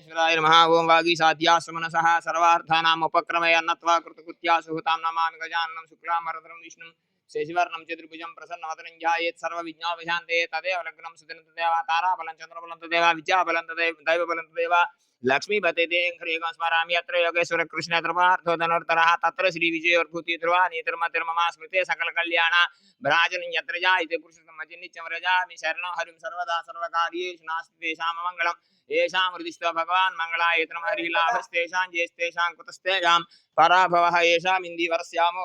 ఈశ్వరాయ నమః. ఓం వాగీసాధ్యాశ్రమనసః సర్వార్థానాం ఉపక్రమయ అన్నత్వా కృతకృత్యా సుహృతాం నమామి గజాననం శుక్లాంబరధరం విష్ణుం శశివర్ణం చతుర్భుజం ప్రసన్నవదనం ధ్యాయేత్ సర్వ విజ్ఞాపశాంతే తదేవ లగ్నం సుదినంత దేవ తారాబలం చంద్రబలం తదేవ విద్యాబలం దేవ लक्ष्मीपते हरे ह्रेगं स्मरामि यत्र योगेश्वर कृष्ण ध्रुवार्थो तत्र श्री विजय अद्भुति ध्रुवा, नेतर्म मम स्मृते सकल कल्याण भ्राजन यत्र जायते पुरुषोत्तम नित्यं सर्वदा सर्वकार्येषु नास्ति तेषां मङ्गलम् येषां हृदिस्त्वा भगवान् मङ्गलायतनं, हरिलाभस्तेषां, ज्येष्ठेषां कुतस्तेषां पराभवः येषाम्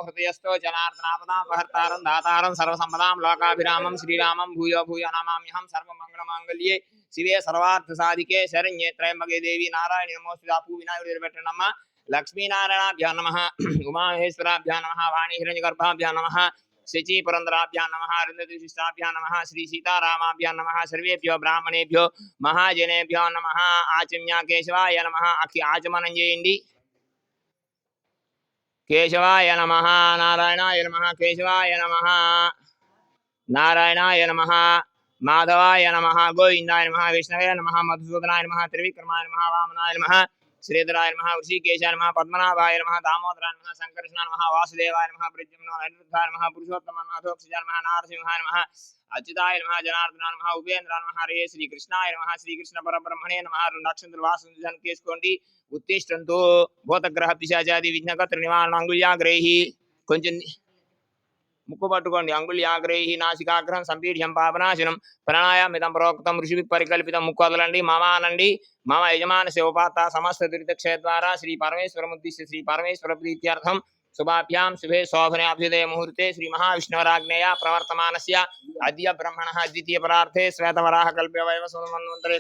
हृदयस्थो जनार्दनापदां वहर्तारं दातारं, सर्वसम्पदां, लोकाभिरामं, श्रीरामं, भूयो भूयो नमाम्यहं सर्वमङ्गलमाङ्गल्ये శివే సర్వార్థ సాధికే శరణ్యే త్రయంబగే దేవి నారాయణ నమోస్తుదా పూ వినాయకుడి నమ్మ లక్ష్మీనారాయణాభ్యా నమ ఉమామహేశ్వరాభ్యా నమ వాణి హిరణ్యగర్భాభ్యా నమ శచి పురంధరాభ్యా నమ అరుంధతిశిష్టాభ్యా నమ శ్రీ సీతారామాభ్యా నమ సర్వేభ్యో బ్రాహ్మణేభ్యో మహాజనేభ్యో నమ ఆచమ్య కేశవాయ నమ అఖి ఆచమనం చేయండి. కేశవాయ నమ నారాయణాయ నమ కేశవాయ నమ నారాయణాయ నమ. మాధవాయ నమ గోవిందాయ నమ విష్ణవే నమ మధుసూదనాయ నమ త్రివిక్రమాయ నమ వామనాయ నమ శ్రీధరాయ నమ ఋషికేశాయ నమ పద్మనాభాయ నమ దామోదరాయ నమ సంకర్షణ నమ వాసుదేవాయ నమ ప్రద్యుమ్న అనిరుద్ధాయ నమ పురుషోత్తమ నమ నమ నారసింహాయ నమ అచ్యుతాయ నమ జనార్దన నమ ఉపేంద్ర నమ హరే శ్రీకృష్ణాయ నమ శ్రీకృష్ణ పరబ్రహ్మణే నమ రెండు నక్షత్ర వాసు చేసుకోండి ఉత్తిష్టంతో భూతగ్రహ పిశాచాది విఘ్నకత్ర నివారణ అంగుళ్యాగ్రహి కొంచెం ముక్కు పట్టుకోండి అంగుళ్యాగ్రహి నాసికాగ్రహం సంపీడ్యం పాపనాశనం ప్రాణాయామితం ప్రోక్తం ఋషి పరికల్పితం ముక్కు వదలండి మమ అనండి మమ యజమాన శివపాత సమస్త దురితక్షయ ద్వారా శ్రీ పరమేశ్వరముద్దిశ్య శ్రీ పరమేశ్వర ప్రీత్యర్థం శుభాభ్యాం శుభే శోభనే అభ్యుదయ ముహూర్తే శ్రీ మహావిష్ణువరాజ్ఞయ ప్రవర్తమానస్య అద్య బ్రహ్మణः ద్వితీయ పరార్థే శ్వేతవరాహ కల్పే వైవస్వన్వంతరే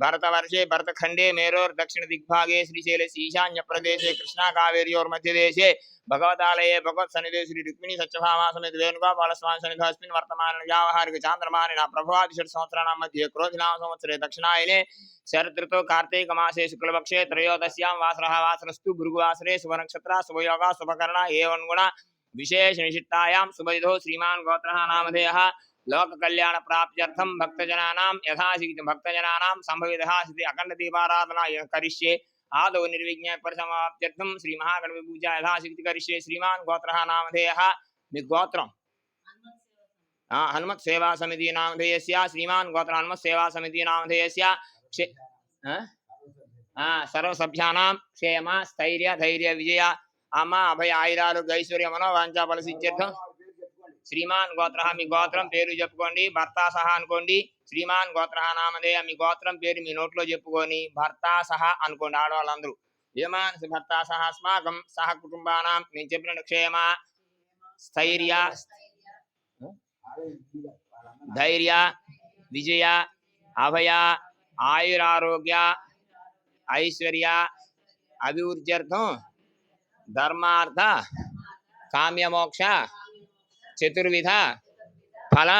भरतवर्षे भरतखंडे मेरोर दक्षिण दिग्भागे श्रीशैले ईशान्य प्रदेशे कृष्णा श्रीशैलस्य ईशान्यप्रदेशे कृष्णाकावेर्योर्मध्यदेशे भगवतालये भगवत्सनिधे श्रीरुक्मिणी सत्यभामा समेत वेणुगोपालस्वामी सन्निधास्मिन् वर्तमान व्यावहारिकचान्द्रमानिना प्रभवादिषट्सहस्राणां मध्ये क्रोधिनां संवत्सरे दक्षिणायने कार्तिक कार्तैकमासे शुक्लपक्षे त्रयोदश्यां वासरः वासरस्तु भृगुवासरे शुभनक्षत्रा शुभयोगा शुभकर्णा एवन्गुणा विशेषनिषित्तायां सुबैधो श्रीमान् गोत्रः नामधेयः లోక కళ్యాణ ప్రాప్త్యర్థం భక్తజనానాం యథాశక్తి భక్తజనానాం సంభవితः స్థితి అఖండ దీపారాధన కరిష్యే ఆదౌ నిర్విఘ్న పరిసమాప్త్యర్థం శ్రీ మహాగణపతి పూజ యథాశక్తి కరిష్యే శ్రీమాన్ గోత్ర నామధేయ మీ గోత్రం హనుమత్ సేవా సమితి నామధేయస్య శ్రీమాన్ గోత్ర హనుమత్ సేవా సమితి నామధేయస్య సర్వసభ్యానాం క్షేమ స్థైర్య ధైర్య విజయ అమ్మ అభయ ఆయురాలు ఐశ్వర్య మనోవాంఛా ఫలసిద్ధ్యర్థం శ్రీమాన్ గోత్ర మీ గోత్రం పేరు చెప్పుకోండి. భర్త సహా అనుకోండి. శ్రీమాన్ గోత్ర నామధేయ మీ గోత్రం పేరు మీ నోట్లో చెప్పుకొని భర్త సహా అనుకోండి ఆడవాళ్ళందరూ. యమాన్ భర్త సహా అస్మాకం సహ కుటుంబానాం. నేను చెప్పినట్టు క్షేమ స్థైర్య ధైర్య విజయ అభయ ఆయురారోగ్య ఐశ్వర్య అభివృద్ధ్యర్థం ధర్మార్థ కామ్యమోక్ష చతుర్విధ ఫల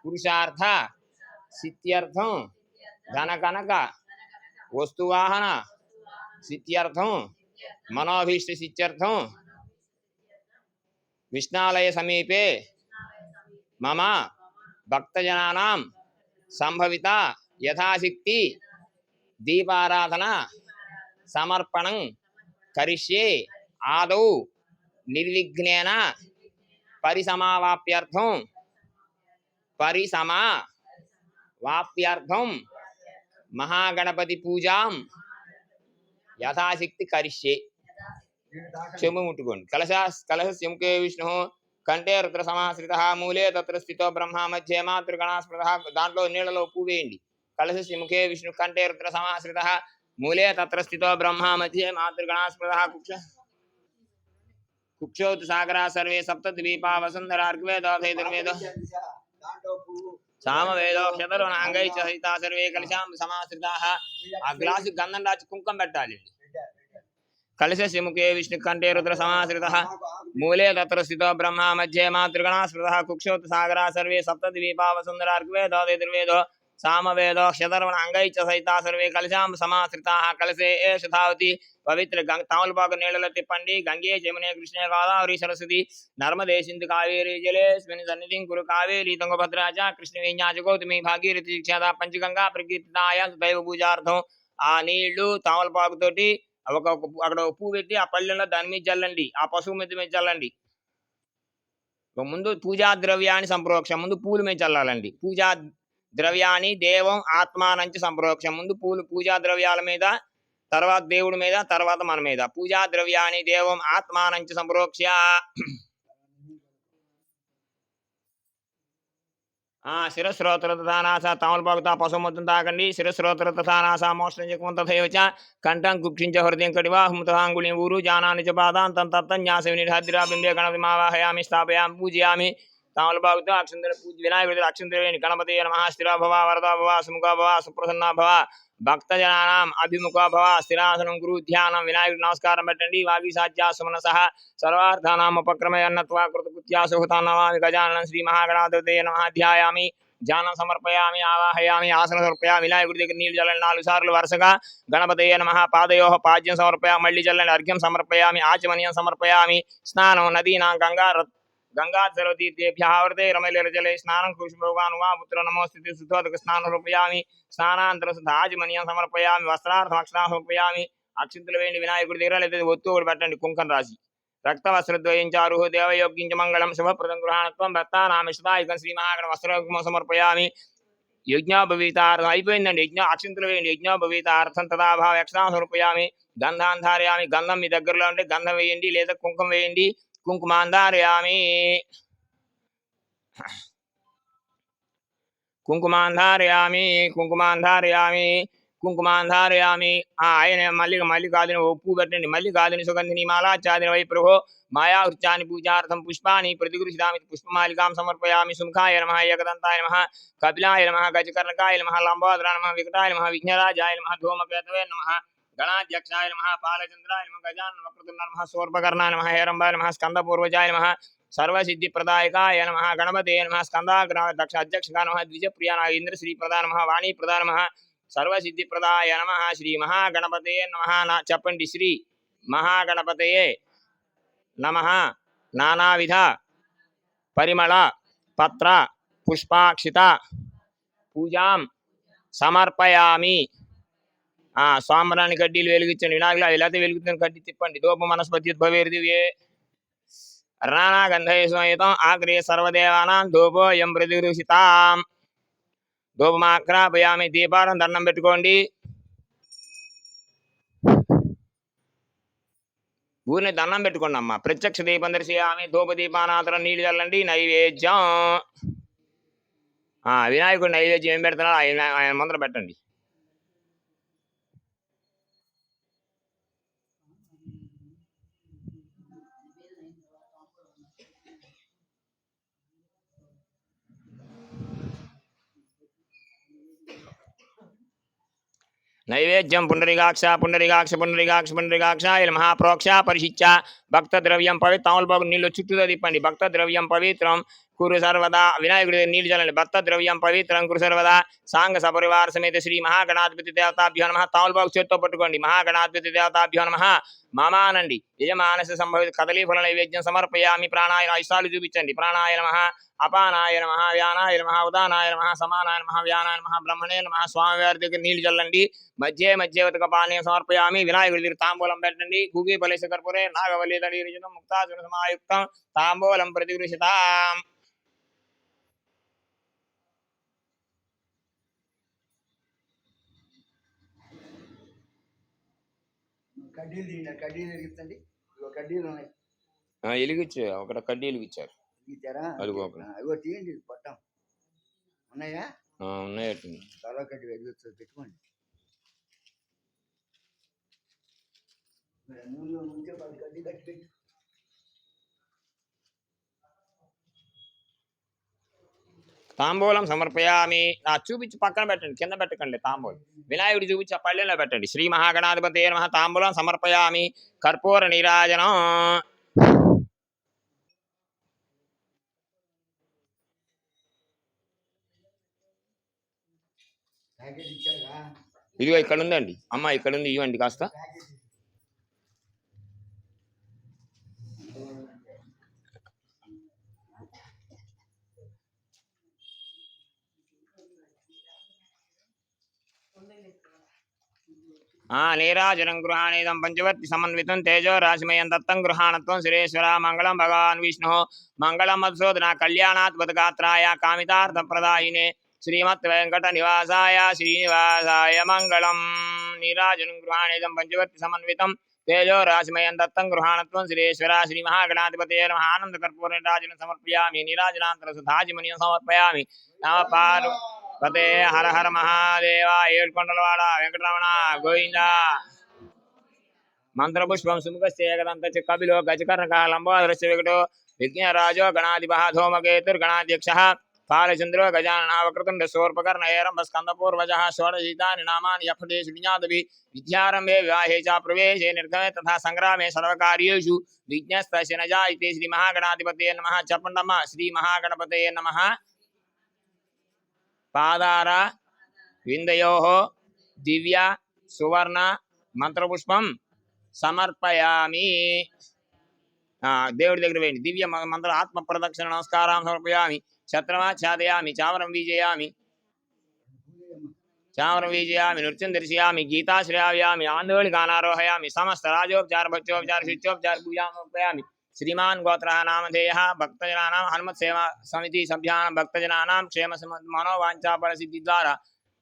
పురుషార్థ సిత్యర్థం ధనకనక వస్తువాహన సిత్యర్థం మనోభీష్ట సిత్యర్థం విష్ణాలయ సమీపే మమ భక్తజనానాం సంభవిత యథాశక్తి దీపారాధన సమర్పణం కరిష్యే ఆదౌ నిర్విఘ్నేన పరిసమావాప్యర్థం. పరిసమా వాప్యర్థం మహాగణపతి పూజాం. యథాశక్తి కరిష్యే. చెము ముట్టుకోండి. కలశా కలశస్య విష్ణు. కంటే రుద్ర సమాశ్రిత. మూలే తత్ర స్థితో బ్రహ్మ మధ్య మాతృగణాస్మృత దాంట్లో నీళ్ళలో పువ్వు వేయండి. కలశస్య ముఖే విష్ణు. కంటే రుద్ర సమాశ్రిత. మూలే తత్ర స్థితో బ్రహ్మ మధ్య మాతృగణాస్మృత కుక్ష కుక్షౌతు సాగరా సర్వే సప్త ద్వీపా వసుంధరార్గ్వేదోధైదుర్వేద సామవేదో క్షతరు నాంగై చ సహితా సర్వే కలిశాం సమాశ్రితాః ఆ గ్లాసు గంధం రాచి కుంకం పెట్టాలి కలశస్య ముఖే విష్ణు కంఠే రుద్ర సమాశ్రిత మూలే తత్ర స్థితో బ్రహ్మ మధ్యే మాతృగణా స్మృత కుక్షోత్ సాగరా సర్వే సప్త ద్వీపా వసుంధరార్గ్వేదో దుర్వేదో అంగైచ సహిత సర్వే కలశాం సమాశ్రితా కలసే ఏష ధావతి పవిత్ర గంగ తాములపాకు నీళ్ళలో తిప్పండి గంగే జమునే కృష్ణే గోదావరి సరస్వతి నర్మదే సింధు కావేరి జలేస్మిన్ సన్నిధిం కురు కావేరి తుంగభద్రాచ కృష్ణ విజ్ఞాచ గౌతమి భాగీరథి క్షేత పంచగంగా ప్రకీర్తితాయ దైవ పూజార్థం ఆ నీళ్ళు తామలపాకుతోటి ఒక అక్కడ ఒక పువ్వు పెట్టి ఆ పళ్ళెంలో దాని మీద చల్లండి ఆ పశువు మీద మీద చల్లండి ముందు పూజా ద్రవ్యాన్ని సంప్రోక్షం. ముందు పూలు మీద చల్లాలండి పూజా ద్రవ్యాన్ని దేవం ఆత్మానంచి సంప్రోక్షం. ముందు పూలు పూజా ద్రవ్యాల మీద తర్వాత దేవుడి మీద తర్వాత మన మీద. పూజా ద్రవ్యాన్ని దేవం ఆత్మానంచి సంప్రోక్ష. ఆ శిరస్రోత్ర తథానాస తమలపాకుతా పశుమొత్తం తాకండి శిరస్రోత్ర తథానాస మోక్షం చెక్కువం తథైవచ కంఠం గుక్షించ హృదయం కడివా కటివాహముతాంగుళి ఊరు జానాని చ పాదాంతం తత్తంజాస వినిర్హద్రా బింబే గణపతి విమావాహయామి స్థాపయామి పూజయామి. తమలపాకుతో అక్షంతర పూజ వినాయకుడి అక్షంతరేణి గణపతి నమ స్థిర భవ వరదా భవ సుముఖ భవ సుప్రసన్న భవ భక్తజనానాం అభిముఖ భవ స్థిరాసనం గురు ధ్యానం వినాయకుడి నమస్కారం పెట్టండి. వాగి సాధ్యాసుమన సహ సర్వార్థానాం ఉపక్రమే అన్నత్వా కృతకృత్యా సుహృతాం గజానం శ్రీ మహాగణాధిపతయ నమః. ధ్యాయామి ధ్యానం సమర్పయామి ఆవాహయామి ఆసన సమర్పయామి వినాయకుడి దగ్గర నీళ్ళు చల్లండి. నాలుగు సార్లు వరుసగా గణపతి నమః. పాదయో పాద్యం సమర్పయామి మళ్ళీ చల్లండి. అర్ఘ్యం సమర్పయామి ఆచమనీయం సమర్పయామి స్నానం నదీనాం గంగా రత్- గంగా జలతీర్థేభ్య ఆవర్తే రమలజలే స్నానం కృష్ణ భగవాన్ వా పుత్ర నమోస్థితి శుద్ధోదక స్నానం సమర్పయామి స్నానాంతర శుద్ధ సమర్పయామి వస్త్రార్థం అక్షరాలు సమర్పయామి అక్షింతలు వేయండి వినాయకుడి దగ్గర లేదా ఒత్తు ఒకటి పెట్టండి కుంకం రాసి రక్త వస్త్రద్వయించారు దేవయోగ్యం మంగళం శుభప్రదం గృహాణత్వం భక్తానామిషదాయకం శ్రీ మహాగణ వస్త్రోగ్మ సమర్పయామి। యజ్ఞోపవీతార్థం అయిపోయిందండి యజ్ఞ అక్షింతలు వేయండి యజ్ఞోపవీతార్థం తదాభావ యక్షణం సమర్పయామి। గంధాన్ ధారయామి గంధం మీ దగ్గరలో ఉంటే గంధం వేయండి లేదా కుంకం వేయండి। కుంకుమాన్ ధారయామి కుంకుమాన్ ధారయామి కుంకుమాన్ ధారయామి కుంకుమాన్ ధారయామి ఆ ఆయన మల్లిక మల్లికాదుని ఉప్పు పెట్టండి మల్లికాదుని సుగంధిని మాలాచాదిని వై ప్రభో మాయావృత్యాన్ని పూజార్థం పుష్పాన్ని ప్రతిగురుషిదామి పుష్పమాలికాం సమర్పయామి సుముఖాయ నమ ఏకదంతాయ నమ కపిలాయ నమ గజకర్ణకాయ నమ లంబోదర నమ వికటాయ నమ విఘ్నరాజాయ నమ ధూమకేతవే నమ గణాధ్యక్షాయ నమ బాలచంద్రాయ నమ గజాన వక్రతున్న నమ సూర్పకర్ణాయ నమ హేరంబాయ నమ స్కందపూర్వజాయ నమ సర్వసిద్ధి ప్రదాయకాయ నమ గణపతే నమ స్కందాగ్ర దక్ష అధ్యక్షగా నమ ద్విజప్రియ నమ ఇంద్రశ్రీ ప్రధాన నమ వాణి ప్రధాన నమ సర్వసిద్ధి ప్రదాయ నమ శ్రీ మహాగణపతే నమ నా చెప్పండి శ్రీ మహాగణపతయే నమ నానావిధ పరిమళ పత్ర పుష్పాక్షిత పూజాం సమర్పయామి ఆ సాంబ్రాణి కడ్డీలు వెలిగించండి వినాయకులు అది లేకపోతే వెలుగుతుంది కడ్డీ తిప్పండి. దూప మనస్పతి భవేర్ది రాణా గంధేశ్వయుతం ఆగ్రే సర్వదేవానాం ధూపోయం ప్రతిగృహితాం ధూపమాగ్రాపయామి దీపారం దండం పెట్టుకోండి. ఊరిని దండం పెట్టుకోండి అమ్మ ప్రత్యక్ష దీపం దర్శయామి ధూప దీపానాతరం నీళ్ళు చల్లండి నైవేద్యం. ఆ వినాయకుడు నైవేద్యం ఏం పెడుతున్నాడు ఆయన ఆయన ముందర పెట్టండి. నైవేద్యం పుండరిగాక్ష పుండరిగాక్ష పుండరిగాక్ష పుండరిగాక్ష ఇలా మహాప్రోక్ష పరిశిచ్చ. భక్త ద్రవ్యం పవిత్రం. తాములపాకు నీళ్ళు చుట్టూ తిప్పండి భక్త ద్రవ్యం పవిత్రం. కురు సర్వదా వినాయకుడి దగ్గర నీళ్ళు చల్లండి భక్త ద్రవ్యం పవిత్రం కురు సర్వదా సాంగ సపరివార సమేత శ్రీ మహాగణాధిపతి దేవతాభ్యో నమ తావులు బాగు చేత్తో పట్టుకోండి మహాగణాధిపతి దేవతాభ్యో నమ మామానండి యజమానస సంభవిత కదలీ ఫల నైవేద్యం సమర్పయామి ప్రాణాయ ఇష్టాలు చూపించండి ప్రాణాయ నమ అపానాయ నమ వ్యానాయ నమ ఉదానాయ నమ సమానాయ నమ వ్యానాయ నమ బ్రహ్మణే నమ స్వామివారి దగ్గర నీళ్ళు చల్లండి మధ్య మధ్యవతక పానీయం సమర్పయామి వినాయకుడి దగ్గర తాంబూలం పెట్టండి భూగి పలేశ కర్పూరే నాగవల్లి దళీరిజితం ముక్తాజున సమాయుక్తం తాంబూలం ప్రతిగృషితాం కడ్డీలు తీయండి కడ్డీలు ఇగో కడ్డీలు ఉన్నాయి. ఎలిగిచ్చు ఒక కడ్డీ ఎలిగిచ్చారు? తీసారా అదిగో. అదిగో తీయండి పట్టాం. ఉన్నాయా? ఉన్నాయట చాలా కడ్డీ ఎరిగించు పెట్టుకోండి. నూనెలో ముంచే పది కడ్డీ కట్టి పెట్టు. తాంబూలం సమర్పయామి. ఆ చూపించి పక్కన పెట్టండి కింద పెట్టకండి తాంబూలం. వినాయకుడు చూపించి ఆ పళ్ళెంలో పెట్టండి. శ్రీ మహాగణాధిపతి నమ. తాంబూలం సమర్పయామి. కర్పూర నీరాజనం. ఇదిగో ఇక్కడ ఉందండి అమ్మ ఇక్కడ ఉంది ఇవ్వండి కాస్త. నీరాజనం గృహాణీదం పంచవర్తి సమన్వితం తేజో రాశిమయం దత్తం గృహాణత్వం సురేశ్వర మంగళం భగవాన్ విష్ణు మంగళం మధుసూదన కళ్యాణాత్మతగాత్రాయ కామితార్థ ప్రదాయినే శ్రీమత్ వెంకట నివాసాయ శ్రీనివాసాయ మంగళం. నీరాజనం గృహాణేదం పంచవర్తి సమన్వితం తేజో రాశిమయం దత్తం గృహాణత్వం సురేశ్వర శ్రీ మహాగణాధిపతే నమ. ఆనంద కర్పూర నీరాజనం సమర్పయామి. నీరాజనాంతర సుధాజిమనియం సమర్పయామి. నమ పారు పతే హర హర మహాదేవ ఏడుకొండలవాడ వెంకటరమణ గోవింద మంత్రపుష్పం సుముఖస్యేకదంత కపిలో గజకర్ణక లంబోదరస్య వికటో విజ్ఞరాజో గణాధిప ధూమకేతుర్గణాధ్యక్ష పాలచంద్రో గజానన వక్రతుండ సోర్పకర్ణ ఏరంబ స్కందపూర్వజ షోడశీతాని నామాని యఫటేషు విజ్ఞాతవి విద్యారంభే వివాహే చ ప్రవేశే నిర్గమే తథా సంగ్రామే సర్వకార్యేషు విజ్ఞస్తస్య న జాయితే శ్రీ మహాగణాధిపతే నమః చెప్పండమ్మ శ్రీ మహాగణపతే నమః పాదార విందయో దివ్య సువర్ణ మంత్రపుష్పం సమర్పయామి. దేవుడి దగ్గర వేయండి. దివ్య మంత్ర ఆత్మ ప్రదక్షిణ నమస్కారం సమర్పయామి. ఛత్రమా ఛాదయామి చావరం వీజయామి. చామరం వీజయామి నృత్యం దర్శయామి గీతాశ్రయామి ఆందోళి గానారోహయామి సమస్త రాజోపచార భక్తోపచార శిత్యోపచార పూజామి శ్రీమాన్ గోత్రానామధేయ భక్తజనానాం హనుమత్ సేవా సమితి సభ్యాన భక్తజనానాం క్షేమ సమ- మనోవాంఛాపర సిద్ధి ద్వారా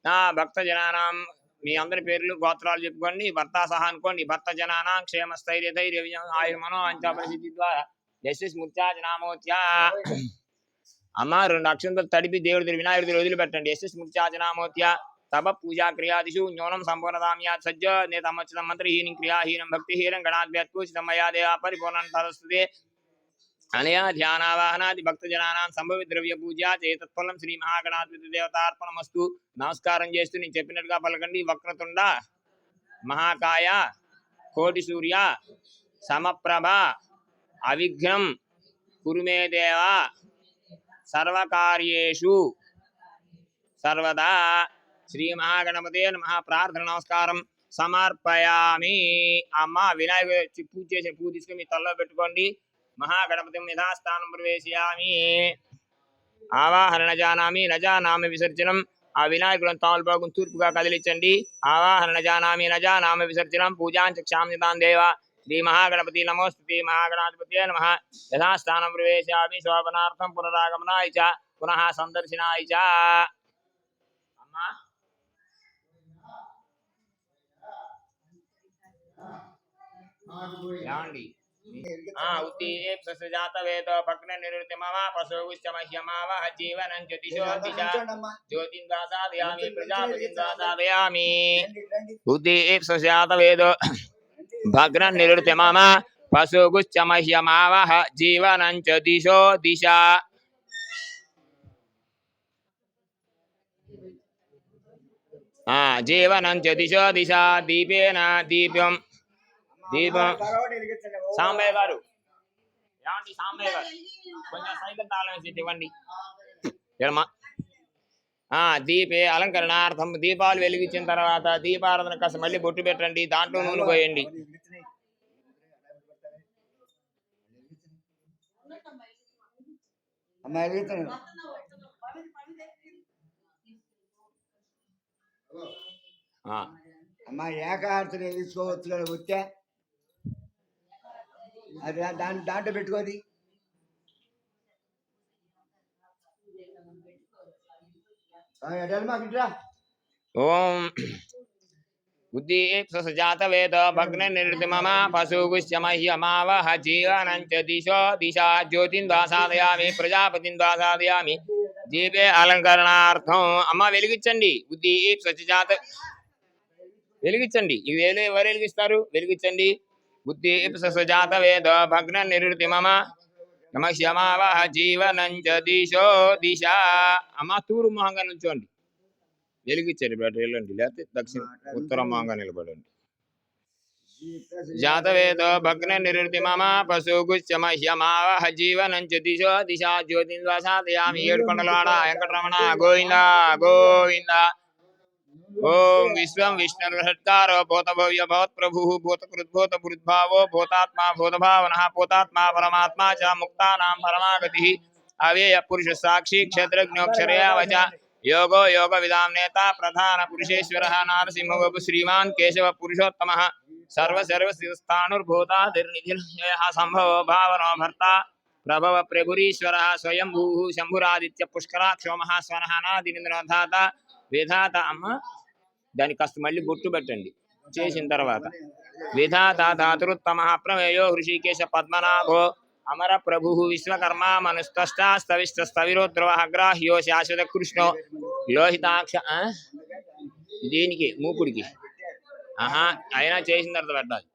నా భక్తజనానాం మీ అందరి పేర్లు గోత్రాలు చెప్పుకోండి భర్త సహా అనుకోండి భర్త జనానాం క్షేమ స్థైర్య ధైర్య విజయం ఆయు మనోవాంఛాపర సిద్ధి ద్వారా జస్టిస్ ముత్యాజ నామోత్యా। అమ్మ రెండు అక్షంతలు తడిపి దేవుడి వినాయకుడి వదిలిపెట్టండి. ఎస్ఎస్ ముత్యాజనామోత్యా నామోత్య తప పూజా క్రియాదిషు న్యూనం సంపూర్ణదామ్యాత్ సజ్జ నేతమచ్చితం మంత్రహీనం క్రియాహీనం భక్తిహీనం గణాద్భ్యత్పూజితం మయా దేవ పరిపూర్ణం తదస్తుతే అనయా ధ్యానావాహనాది భక్తజనానాం సంభవి ద్రవ్య పూజ చేతత్ఫలం శ్రీ మహాగణాధిపతి దేవతార్పణమస్తు. నమస్కారం చేస్తూ నేను చెప్పినట్టుగా పలకండి. వక్రతుండ మహాకాయ కోటి సూర్య సమప్రభ అవిఘ్నం కురుమే దేవ సర్వకార్యేషు సర్వదా. శ్రీమహాగణపతే నమ. ప్రార్థన నమస్కారం సమర్పయామి. అమ్మ వినాయక పూజ చేసే పూజ తీసుకుని మీ తలలో పెట్టుకోండి. మహాగణపతి యథాస్థానం ప్రవేశయామి. ఆవాహన జానామి నజానామి విసర్జనం. ఆ వినాయకులను తాములు బాగుని తూర్పుగా కదిలించండి. ఆవాహన జానామి నజానామి విసర్జనం. పూజాంచ క్షామ్యతాం దేవ. శ్రీ మహాగణపతి నమోస్తుతి మహాగణాధిపతి నమ. యథాస్థానం ప్రవేశామి శోభనార్థం పునరాగమనాయ చ. పునః సందర్శనాయ చ. అమ్మా ఏమండి ఆ ఉద్దీప్ సజాత వేద భగ్న నిరుతి మమ పశుగుశ్చ మహ్యమావ జీవనం జ్యోతిషో దిశ జ్యోతిం దాసాదయామి ప్రజాపతిం దాసాదయామి ఉద్దీప్ సజాత వేద భగ్న నిరుతి మమ పశుగుశ్చ మహ్యమావ జీవనం చ దిశో దిశ ఆ జీవనం చ దిశో దిశ దీపేన దీపం దీపం సాంబయ్య గారు. ఏమండి సాంబయ్య గారు? కొంచెం సైకిల్ తాళం వేసి ఇవ్వండి? ఆ దీపే అలంకరణార్థం. దీపాలు వెలిగించిన తర్వాత దీపారాధన కాస్త మళ్ళీ బొట్టు పెట్టండి. దాంట్లో నూనె పోయండి. అమ్మ ఏకార్తలు తీసుకోవచ్చు వచ్చే? అది దాని దాంట్లో పెట్టుకోది. ఓం ఉద్దీప్ సజాత వేద భగ్న నిర్తి మమ పశుగుశ్చ మహ్యమావహ జీవనంచ దిశ దిశో దిశా జ్యోతిం దాసాదయామి ప్రజాపతిం దాసాదయామి. దీపే అలంకరణార్థం. అమ్మ వెలిగించండి. బుద్ధి సజాత. వెలిగించండి. ఇవి ఎవరు వెలిగిస్తారు? వెలిగించండి. ఉద్దీప్ సజాత వేద భగ్న నిరుతి మమ నమస్యమావహ జీవనం చ దిశో దిశ అమ్మ తూరు మొహంగా నుంచోండి. వెలిగించండి బయట వెళ్ళండి. లేకపోతే దక్షిణ ఉత్తర మొహంగా నిలబడండి. జాతవేదో భగ్న నిరుతి మమ పశుగుచ్చ మహ్యమావహ జీవనం దిశో దిశా జ్యోతిం ద్వాసాదయామి ఏడుకొండలవాడ వెంకటరమణ గోవింద గోవింద. ओम विश्वम विष्णुर्हृदारो भूतभव्य भवत् प्रभुः भूतकृद्भूत भूतभावो भूतात्मा भूतभावनः भूतात्मा परमात्मा च मुक्तानां परमागतिः। अव्यय पुरुष साक्षी क्षेत्रज्ञोक्षरया वच। योगो योग विदाम नेता प्रधान पुरुषेश्वरः नारसिंह गोप श्रीमान केशव पुरुषोत्तमः सर्व सर्व स्थाणुर्भूताधिर्निधिः संभवो भावनो भर्ता। प्रभव प्रभुरीश्वरः स्वयंभूः शम्भुरादित्य पुष्कराक्षो महास्वरः नादिनिन्द्रधाता। विधाता अम्मा దానికి కాస్త మళ్ళీ బొట్టు పెట్టండి. చేసిన తర్వాత. విధాత ధాతృత్తమ ప్రమేయో హృషికేశ పద్మనాభో అమర ప్రభు విశ్వకర్మ మనుస్తవిష్టస్తవిరోద్రవ గ్రాహ్యో శాశ్వత కృష్ణో. లోహితాక్ష? దీనికి మూకుడికి ఆహా అయినా చేసిన తర్వాత పెట్టాలి.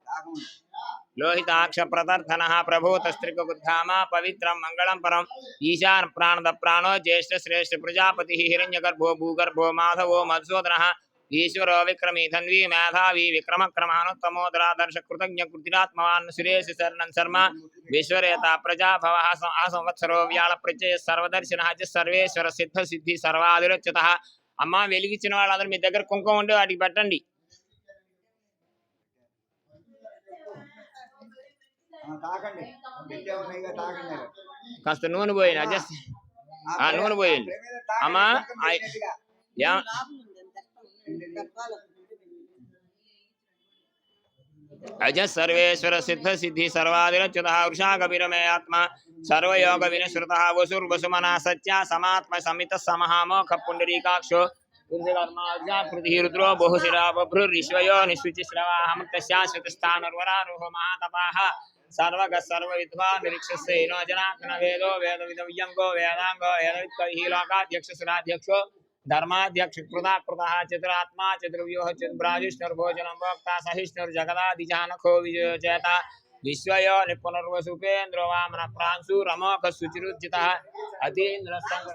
లోహితాక్ష ప్రదర్ధన ప్రభూతస్త్రికుద్ధామ పవిత్రం మంగళం పరం. ఈశాన్ ప్రాణద ప్రాణో జ్యేష్ఠ శ్రేష్ఠ ప్రజాపతి హిరణ్యగర్భో భూగర్భో మాధవో మధుసూదన ఈశ్వరో విక్రమీ ధన్వీ మేధావి కృతజ్ఞ కృతిరాత్మవాన్ సురేష్ శరణం శర్మ విశ్వరేత ప్రజాభవ ఆ సంవత్సరో వ్యాళ ప్రత్యయ సర్వదర్శన సర్వేశ్వర సిద్ధ సిద్ధి సర్వాదిరచ్యుత అమ్మ వెలిగించిన వాళ్ళందరూ మీ దగ్గర కుంకుమ ఉంటే వాటికి పెట్టండి కాస్త నూనె పోయింది అడ్జస్ట్ ఆ, నూనె తాకండి, అమ్మా, अज सर्वेश्वर सिद्ध सिद्धि सर्वाधिच्युत वृषा कबीर मे आत्मा सर्वयोग वसुर वसुमना सच्चा समात्म समित समहामोख पुंडरीकाक्षो कृति रुद्रो, बहुशिरा बभ्रुर्विश्वयो निःशुचिश्रवाहं तस्याश्रुतस्थानुर्वरारोहो महातपाः। सर्वग सर्वविद्वा निरीक्षस्य नो जनाः वेदो वेदविदव्यङ्गो, वेदाङ्गो, वेदवित्कविः, लोकाध्यक्षसुराध्यक्षो। వేద విదవ్యంగో వేదాంగో వేదవిత్కవిః లోకాధ్యక్ష సురాధ్యక్షో ధర్మాధ్యక్ష కృత కృత చతురాత్మా చతుర్వ్యూహ చతుర్భ్రాజిష్ణుర్భోజనం భోక్త సహిష్ణుర్జగదాదిజానఖో విజయోచేత విశ్వయో నిపునర్వసుపేంద్రో వామన ప్రాంశు రమోఖ శుచిరుచిత అతీంద్ర సంగ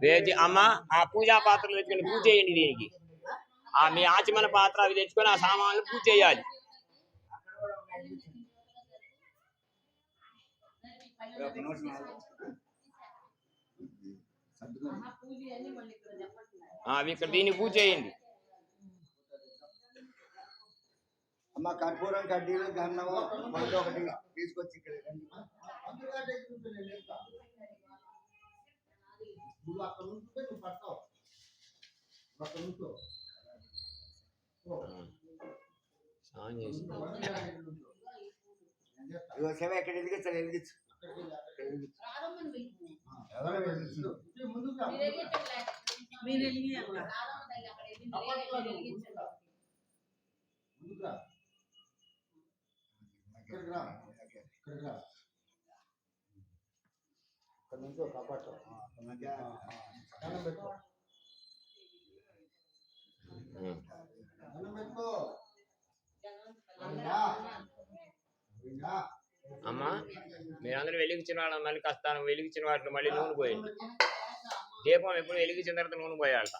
వేది అమ్మ ఆ పూజా పాత్రలు తెచ్చుకొని పూజ చేయండి దీనికి ఆ మీ ఆచమన పాత్ర అవి తెచ్చుకొని ఆ సామాన్లు పూజ చేయాలి ఒక అవి ఇక్కడ దీన్ని పూజ చేయండి. అమ్మ కర్పూరం కడ్డీలు గన్నము మందు ఒకటి తీసుకొచ్చి ఇక్కడ శివ ఎక్కడ ఎదిగించాలి ఎదిగించు. ఇక్కడ నుంచో కాపాడు. పెట్టుకో. పెట్టుకో. అమ్మా మీరందరూ వెలిగించిన వాళ్ళని మళ్ళీ కస్తాను వెలిగించిన వాటిని మళ్ళీ నూనె పోయింది దీపం ఎప్పుడు వెలిగించిన తర్వాత నూనె పోయాలట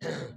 Yeah.